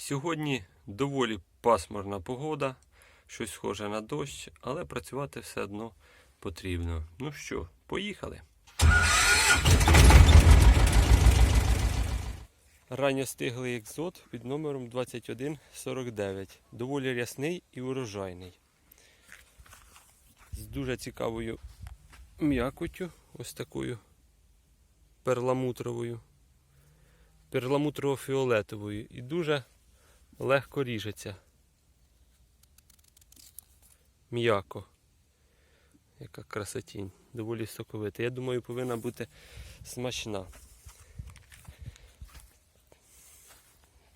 Сьогодні доволі пасмурна погода, щось схоже на дощ, але працювати все одно потрібно. Ну що, поїхали. Ранньостиглий екзот під номером 2149. Доволі рясний і урожайний. З дуже цікавою м'якотю, ось такою перламутровою, перламутрово-фіолетовою і дуже легко ріжеться. М'яко. Яка красотінь. Доволі соковита. Я думаю, повинна бути смачна.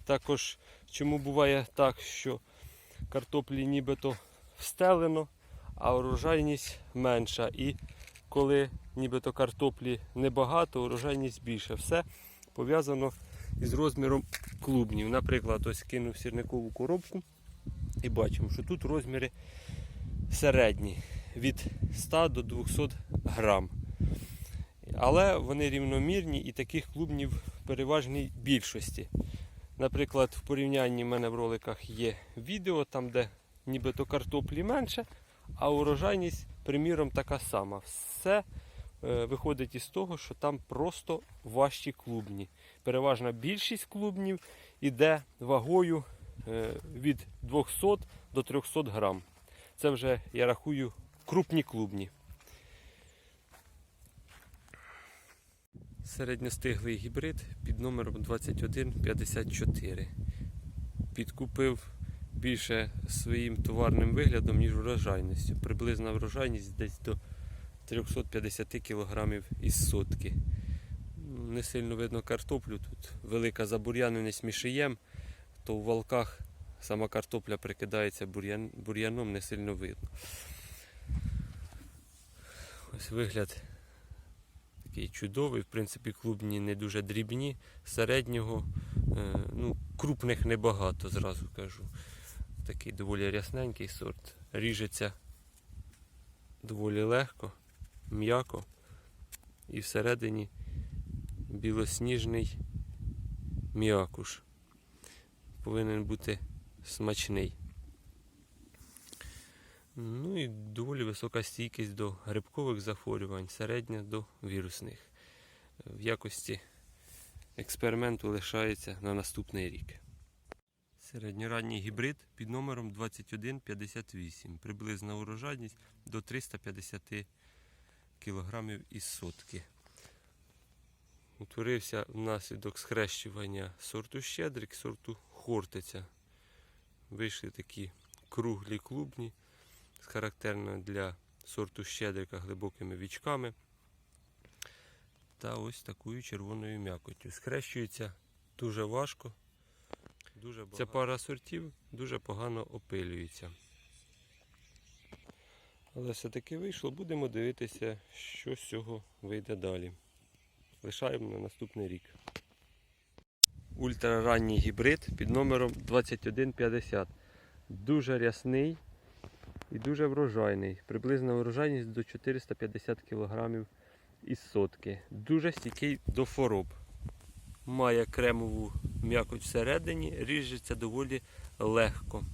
Також чому буває так, що картоплі нібито встелено, а урожайність менша. І коли нібито картоплі небагато, урожайність більше. Все пов'язано із розміром клубнів. Наприклад, ось кинув сірникову коробку і бачимо, що тут розміри середні від 100 до 200 грам. Але вони рівномірні і таких клубнів в переважній більшості. Наприклад, в порівнянні в мене в роликах є відео, там де нібито картоплі менше, а урожайність, приміром, така сама. Все виходить із того, що там просто важчі клубні. Переважна більшість клубнів іде вагою е, від 200 до 300 грам. Це вже я рахую крупні клубні. Середньостиглий гібрид під номером 2154. Підкупив більше своїм товарним виглядом, ніж врожайністю. Приблизна врожайність десь до 350 кг із сотки. Не сильно видно картоплю. Тут велика забур'яненість мішієм, то в валках сама картопля прикидається бур'ян, бур'яном, не сильно видно. Ось вигляд такий чудовий. В принципі, клубні не дуже дрібні, середнього, е, ну, крупних небагато, зразу кажу. Такий доволі рясненький сорт. Ріжеться доволі легко, м'яко і всередині білосніжний м'якуш. Повинен бути смачний. Ну і доволі висока стійкість до грибкових захворювань, середня до вірусних. В якості експерименту лишається на наступний рік. Середньоранній гібрид під номером 2158. Приблизна урожайність до 350 кг із сотки. Утворився внаслідок схрещування сорту щедрик, сорту хортиця. Вийшли такі круглі клубні характерна для сорту щедрика глибокими вічками. Та ось такою червоною м'якоттю. Схрещується дуже важко. Дуже Ця пара сортів дуже погано опилюється. Але все-таки вийшло, будемо дивитися, що з цього вийде далі. Лишаємо на наступний рік. Ультраранній гібрид під номером 2150. Дуже рясний і дуже врожайний. Приблизна врожайність до 450 кг із сотки. Дуже стійкий до хвороб. Має кремову м'якоть всередині, ріжеться доволі легко.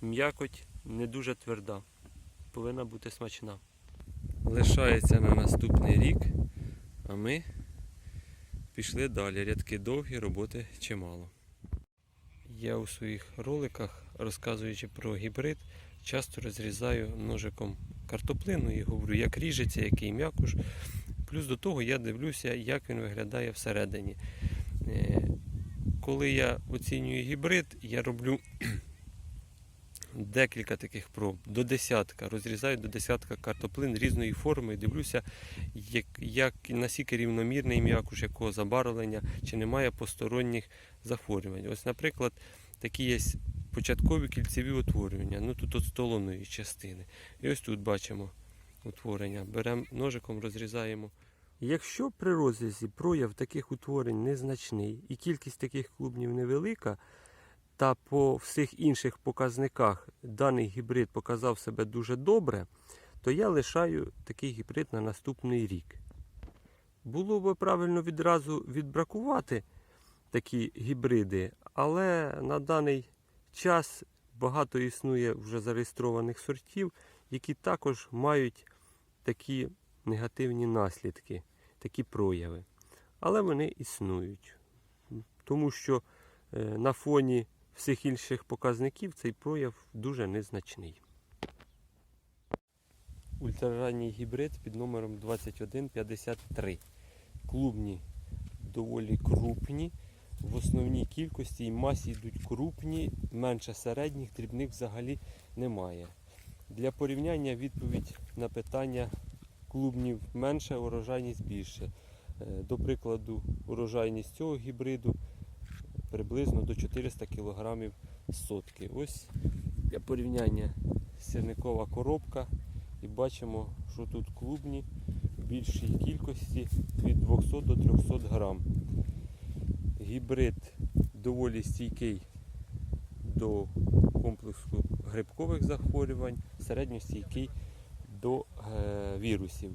М'якоть не дуже тверда. Повинна бути смачна. Лишається на наступний рік, а ми пішли далі. Рядки довгі, роботи чимало. Я у своїх роликах, розказуючи про гібрид, часто розрізаю ножиком картоплину і говорю, як ріжеться, який м'якуш. Плюс до того я дивлюся, як він виглядає всередині. Е, Коли я оцінюю гібрид, я роблю декілька таких проб, до десятка, розрізаю до десятка картоплин різної форми дивлюся, як, як наскільки рівномірний м'якуш, якого забарвлення, чи немає посторонніх захворювань. Ось, наприклад, такі є початкові кільцеві утворювання, ну тут от столоної частини. І ось тут бачимо утворення. Беремо ножиком, розрізаємо. Якщо при розрізі прояв таких утворень незначний і кількість таких клубнів невелика, та по всіх інших показниках даний гібрид показав себе дуже добре, то я лишаю такий гібрид на наступний рік. Було б правильно відразу відбракувати такі гібриди, Але на даний час багато існує вже зареєстрованих сортів, які також мають такі негативні наслідки, такі прояви. Але вони існують. Тому що е, на фоні всіх інших показників цей прояв дуже незначний. Ультраранній гібрид під номером 2153. Клубні доволі крупні. В основній кількості і масі йдуть крупні, менше середніх, дрібних взагалі немає. Для порівняння відповідь на питання клубнів менше, урожайність більше. Е, До прикладу, урожайність цього гібриду приблизно до 400 кг сотки. Ось для порівняння сірникова коробка. І бачимо, що тут клубні в більшій кількості від 200 до 300 грам. Гібрид доволі стійкий до комплексу грибкових захворювань, середньостійкий до е, вірусів.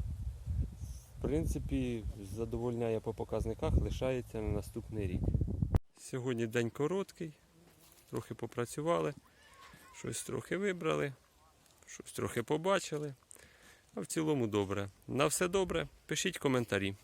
В принципі, задовольняє по показниках, лишається на наступний рік. Сьогодні день короткий, трохи попрацювали, щось трохи вибрали, щось трохи побачили. А в цілому добре. На все добре, пишіть коментарі.